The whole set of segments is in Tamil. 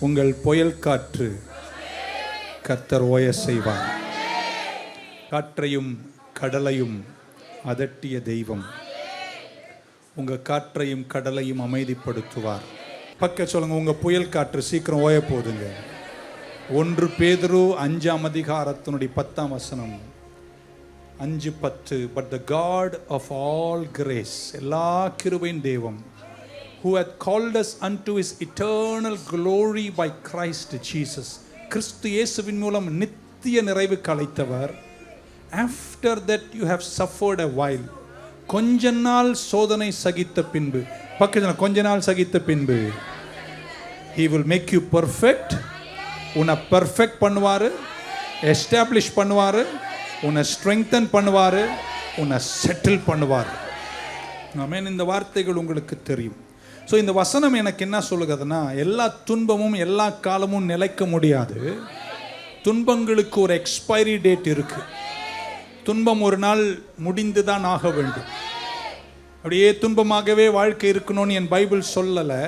உங்கள் புயல் காற்று கத்தர் ஓய செய்வார். காற்றையும் கடலையும் அதட்டிய தெய்வம். உங்கள் காற்றையும் கடலையும் அமைதிப்படுத்துவார். பக்க சொல்லுங்க உங்கள் புயல் காற்று சீக்கிரம் ஓய போகுதுங்க ஒன்று பேதுரு அஞ்சாம் அதிகாரத்தினுடைய பத்தாம் வசனம். அஞ்சு பத்து but the God of all grace எல்லா கிருபையின் தெய்வம் who hath called us unto his eternal glory by Christ Jesus. கிறிஸ்து இயேசுவின் மூலம் நித்திய நிறைவு கலைத்தவர். After that you have suffered a while கொஞ்ச நாள் சோதனை சகித்த பின்பு. பக்கத்தில் கொஞ்ச நாள் சகித்த பின்பு. He will make you perfect உன்னை பர்ஃபெக்ட் பண்ணுவார். எஸ்டாப்ளிஷ் பண்ணுவார். உன்னை ஸ்ட்ரெங்தன் பண்ணுவார். உன்னை செட்டில் பண்ணுவார். ஆமென் இந்த வார்த்தைகள் உங்களுக்கு தெரியும். ஸோ இந்த வசனம் எனக்கு என்ன சொல்லுகிறதுனா எல்லா துன்பமும் எல்லா காலமும் நிலைக்க முடியாது. துன்பங்களுக்கு ஒரு எக்ஸ்பைரி டேட் இருக்கு. துன்பம் ஒரு நாள் முடிந்து தான் ஆக வேண்டும். அப்படியே துன்பமாகவே வாழ்க்கை இருக்கணும்னு என் பைபிள் சொல்லலை.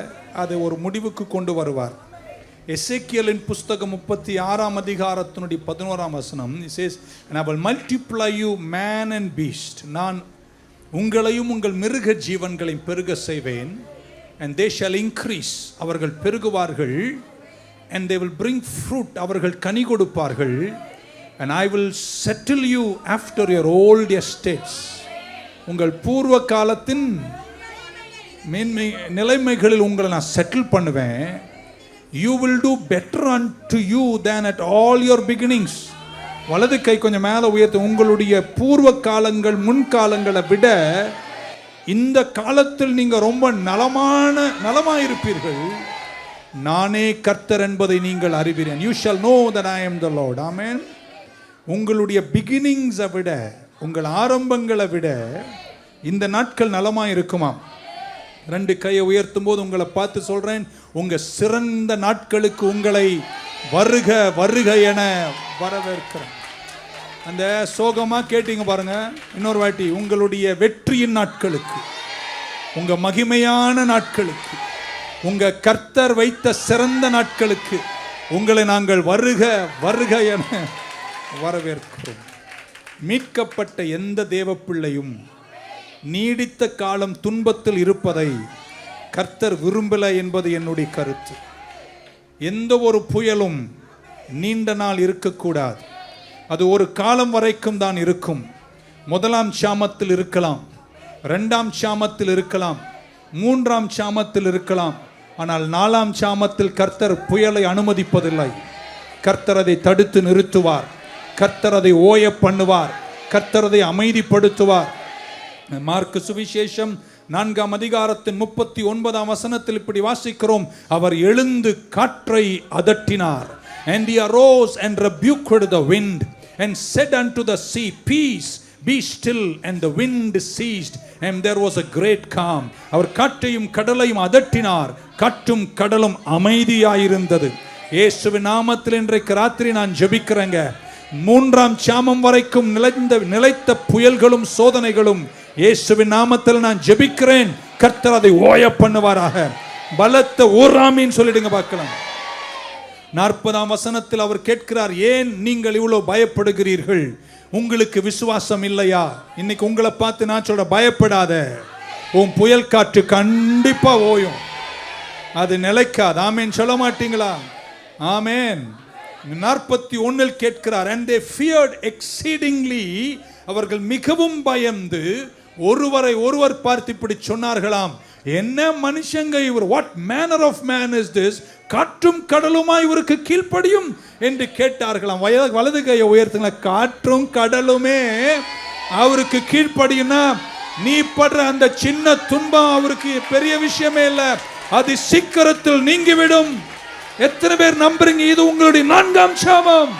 அதை ஒரு முடிவுக்கு கொண்டு வருவார். எசேக்கியலின் புஸ்தகம் முப்பத்தி ஆறாம் அதிகாரத்தினுடைய பதினோராம் வசனம் says I multiply you man and beast நான் உங்களையும் உங்கள் மிருக ஜீவன்களையும் பெருக செய்வேன். அண்ட் தே ஷால் இன்க்ரீஸ் அவர்கள் பெருகுவார்கள் and they will bring fruit அவர்கள் கனி கொடுப்பார்கள். And I will settle you after your old estates உங்கள் பூர்வ காலத்தின் மேன்மை நிலைமைகளில் உங்களை நான் செட்டில் பண்ணுவேன். You will do better unto you than at all your beginnings வலது கை கொஞ்சம் மேலே உயர்த்து. உங்களுடைய பூர்வ காலங்கள் முன்காலங்களை விட இந்த காலத்தில் நீங்க ரொம்ப நலமான நலமாயிருப்பீர்கள். நானே கர்த்தர் என்பதை நீங்கள் அறிவீரன். You shall know that I am the Lord ஆமேன் உங்களுடைய பிகினிங்ஸை விட உங்கள் ஆரம்பங்களை விட இந்த நாட்கள் நலமாக இருக்குமாம் ரெண்டு கையை உயர்த்தும் போது உங்களை பார்த்து சொல்கிறேன் உங்கள் சிறந்த நாட்களுக்கு உங்களை வருக வருக என வரவேற்கிறேன். அந்த சோகமாக கேட்டீங்க பாருங்க. இன்னொரு வாட்டி உங்களுடைய வெற்றியின் நாட்களுக்கு உங்க மகிமையான நாட்களுக்கு உங்க கர்த்தர் வைத்த சிறந்த நாட்களுக்கு உங்களை நாங்கள் வருக வருக என வரவேற்கிறோம். மீட்கப்பட்ட எந்த தேவ பிள்ளையும் நீடித்த காலம் துன்பத்தில் இருப்பதை கர்த்தர் விரும்பல என்பது என்னுடைய கருத்து. எந்த ஒரு புயலும் நீண்ட நாள் இருக்கக்கூடாது. அது ஒரு காலம் வரைக்கும் தான் இருக்கும். முதலாம் சாமத்தில் இருக்கலாம். ரெண்டாம் சாமத்தில் இருக்கலாம். மூன்றாம் சாமத்தில் இருக்கலாம். ஆனால் நாலாம் சாமத்தில் கர்த்தர் புயலை அனுமதிப்பதில்லை. கர்த்தர் அதை தடுத்து நிறுத்துவார். கர்த்தர் அதை ஓய பண்ணுவார். கர்த்தர் அதை அமைதிப்படுத்துவார். மார்க்கு சுவிசேஷம் நான்காம் அதிகாரத்தின் முப்பத்தி ஒன்பதாம் வசனத்தில் இப்படி வாசிக்கிறோம். அவர் எழுந்து காற்றை அதட்டினார். And he arose and rebuked the wind. And said unto the sea peace be still. And the wind ceased and there was a great calm. அவர் காற்றையும் கடலையும் அதட்டினார். கட்டும் கடலும் அமைதியாயிருந்தது. இயேசுவின் நாமத்தில் இன்றைக்கு ராத்திரி நான் ஜெபிக்கிறேங்க. மூன்றாம் சாமம் வரைக்கும் நிலைந்த நிலைத்த புயல்களும் சோதனைகளும் இயேசுவின் நாமத்தில் நான் ஜெபிக்கிறேன். கர்த்தர் அதை ஓய பண்ணுவாராக. பலத்த ஓராமின்னு சொல்லிடுங்க பார்க்கலாம். நாற்பதாம் வசனத்தில் அவர் கேட்கிறார் ஏன் நீங்கள் இவ்வளோ பயப்படுகிறீர்கள்? உங்களுக்கு விசுவாசம் இல்லையா? இன்னைக்கு உங்களை பார்த்து நான் சொல்ல பயப்படாத. உன் புயல் காற்று கண்டிப்பா ஓயும். அது நிலைக்காது. ஆமேன். சொல்ல மாட்டீங்களா? ஆமேன். நாற்பத்தி ஒன்னில் கேட்கிறார் அண்ட் தே ஃபியர்ட் exceedingly. அவர்கள் மிகவும் பயந்து ஒருவரை ஒருவர் பார்த்து இப்படி சொன்னார்களாம். என்ன மனுஷங்க இவர்? What manner of man is this காற்றும் கடலுமா இவருக்கு கீழ்ப்படியும் என்று கேட்டார்களாம். வய வலது கையை உயர்த்துங்களா காற்றும் கடலுமே அவருக்கு கீழ்ப்படியும்னா நீ படுற அந்த சின்ன துன்பம் அவருக்கு பெரிய விஷயமே இல்லை. அது சீக்கிரத்தில் நீங்கிவிடும். எத்தனை பேர் நம்புறீங்க? இது உங்களுடைய நான்காம் சாபம்.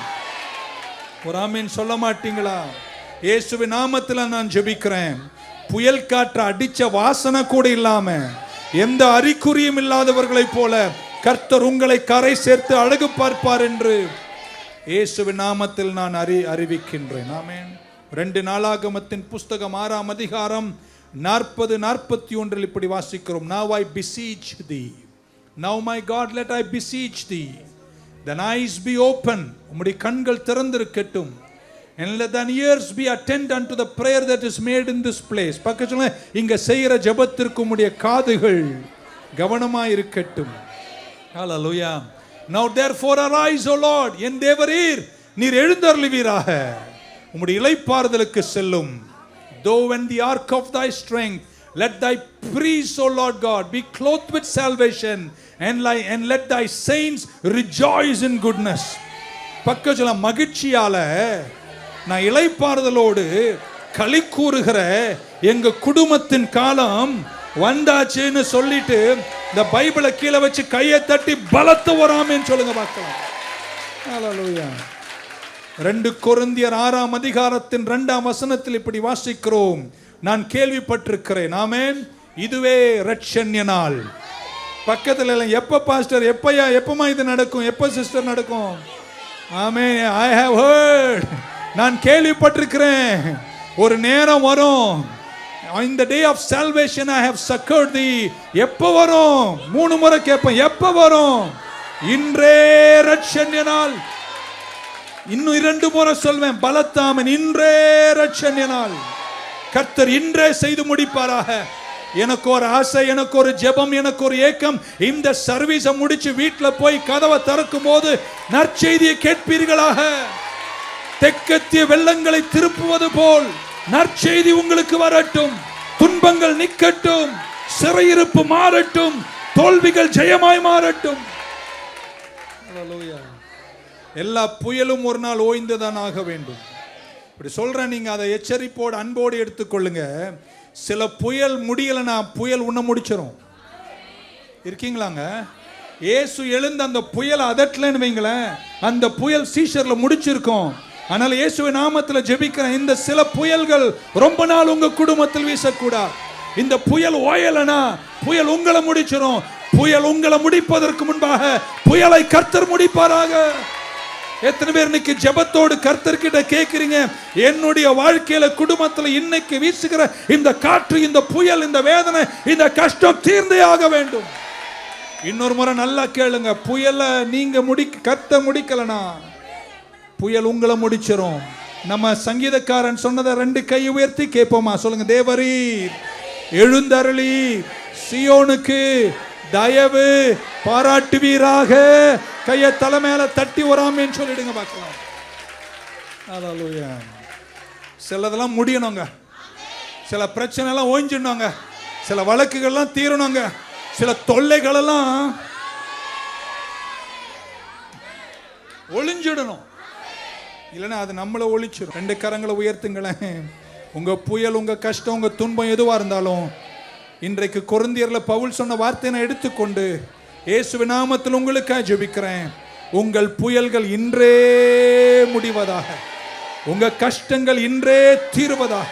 ஒரு ஆமீன் சொல்ல மாட்டீங்களா? இயேசுவின் நாமத்தில் நான் ஜெபிக்கிறேன். புயல் காற்று அடிச்ச வாசனை கூட இல்லாம எந்த அறிகுறியும் இல்லாதவர்களைப் போல கர்த்தர் உங்களை கரை சேர்த்து அழகு பார்ப்பார் என்று இயேசுவின் நாமத்தில் நான் அறி அறிவிக்கின்றேன். ஆமேன். ரெண்டு நாளாகமத்தின் புஸ்தகம் ஆறாம் அதிகாரம் நாற்பது நாற்பத்தி ஒன்றில் இப்படி வாசிக்கிறோம். Now I beseech thee now my God let I beseech thee thine eyes be open உம்முடைய கண்கள் திறந்திருக்கட்டும். And let thine ears be attend unto the prayer that is made in this place பக்க இங்க செய்யற ஜெபத்திற்கு உடைய காதுகள் கவனமா இருக்கட்டும் ஹalleluya Now therefore arise, O Lord, என் தேவரீர் நீர் எழுந்தருளுவீராக உம்முடைய இளைப்பாறுதலுக்கு செல்லும் though when the ark of thy strength let thy priests o lord god be clothed with salvation and, like, and let thy saints rejoice in goodness பக்க சொல்ல மகிழ்ச்சியால நான் இளைப்பாறுதலோடு களி கூறுகிற எங்க குடும்பத்தின் காலம் வந்தாச்சுன்னு சொல்லிட்டு இந்த பைபிளை கீழே வச்சு கையை தட்டி பலத்த வராமேன்னு சொல்லுங்க பார்க்கலாம். ரெண்டு கொருந்தியர் ஆறாம் அதிகாரத்தின் ரெண்டாம் வசனத்தில் இப்படி வாசிக்கிறோம். நான் கேள்விப்பட்டிருக்கிறேன். ஆமேன். இதுவே ரட்சண்ய நாள் பக்கத்தில் எல்லாம் எப்போ பாஸ்டர் எப்பயா எப்பமா இது நடக்கும்? எப்போ சிஸ்டர் நடக்கும்? ஆமே ஐ ஹவ் ஹர்ட் நான் கேள்விப்பட்டிருக்கிறேன். ஒரு நேரம் வரும். இந்த day of salvation I have succoured thee எப்போ வரும்? மூணு முறை கேட்பேன். எப்போ வரும்? இன்றே ரட்சன்யனால் இன்னும் இரண்டு முறை சொல்வேன். பலத்தாமன் இன்றே ரட்சன்யனால் கர்த்தர் இன்றே செய்து முடிப்பாராக. எனக்கு ஒரு ஆசை எனக்கு ஒரு ஜெபம் எனக்கு ஒரு ஏக்கம். இந்த சர்வீஸை முடிச்சு வீட்டில் போய் கதவை திறக்கும் போது நற்செய்தியை கேட்பீர்களாக? தெற்கத்திய வெள்ளங்களை திருப்புவது போல் நற்செய்தி உங்களுக்கு வரட்டும். துன்பங்கள் நிக்கட்டும். சிறையிருப்பு மாறட்டும். தோல்விகள் ஜெயமாய் மாறட்டும். எல்லா புயலும் ஒரு நாள் ஓய்ந்துதான் ஆக வேண்டும். இப்படி சொல்றேன் நீங்க அதை எச்சரிப்போடு அன்போடு எடுத்துக்கொள்ளுங்க. சில புயல் முடியலைன்னா புயல் உன்ன முடிச்சிரும். இருக்கீங்களாங்க? இயேசு எழுந்து அந்த புயலை அதட்டலன்னு வைங்களேன். அந்த புயல் சீஷரில் முடிச்சிருக்கோம். ஆனால் இயேசுவின் நாமத்தில் ஜெபிக்கிறேன் இந்த சில புயல்கள் ரொம்ப நாள் உங்க குடும்பத்தில் வீசக்கூடாது. இந்த புயல் ஓயலனா புயல் உங்களை முடிச்சிடும் புயல் உங்களை முடிப்பதற்கு முன்பாக புயலை கர்த்தர் முடிப்பாராக. எத்தனை பேர் இன்னைக்கு ஜெபத்தோடு கர்த்தர்கிட்ட கேட்குறீங்க என்னுடைய வாழ்க்கையில குடும்பத்தில் இன்னைக்கு வீசுகிற இந்த காற்று இந்த புயல் இந்த வேதனை இந்த கஷ்டம் தீர்ந்தே ஆக வேண்டும். இன்னொரு முறை நல்லா கேளுங்க. புயலை நீங்க முடி கர்த்த முடிக்கலனா புயல் உங்களை முடிச்சிரும். நம்ம சங்கீதக்காரன் சொன்னதை ரெண்டு கை உயர்த்தி கேட்போமா? சொல்லுங்க தேவரி எழுந்தருளி சியோனுக்கு தயவு பாராட்டுவீராக. கையை தலை தட்டி வராமேன்னு சொல்லிடுங்க பார்க்கலாம். Hallelujah. சிலதெல்லாம் முடியணுங்க. சில பிரச்சனைலாம் ஓய்ஞ்சிடணுங்க சில வழக்குகள்லாம் தீரணுங்க. சில தொல்லைகளெல்லாம் ஒளிஞ்சிடணும். இல்லைன்னா அது நம்மளை ஒழிச்சிடும் ரெண்டு கரங்களை உயர்த்துங்களேன். உங்க புயல் உங்க கஷ்டம் உங்க துன்பம் எதுவா இருந்தாலும் இன்றைக்கு கொருந்தியர்ல பவுல் சொன்ன வார்த்தையை நான் எடுத்துக்கொண்டு இயேசு நாமத்தில் உங்களுக்காக ஜெபிக்கிறேன். உங்கள் புயல்கள் இன்றே முடிவதாக. உங்க கஷ்டங்கள் இன்றே தீருவதாக.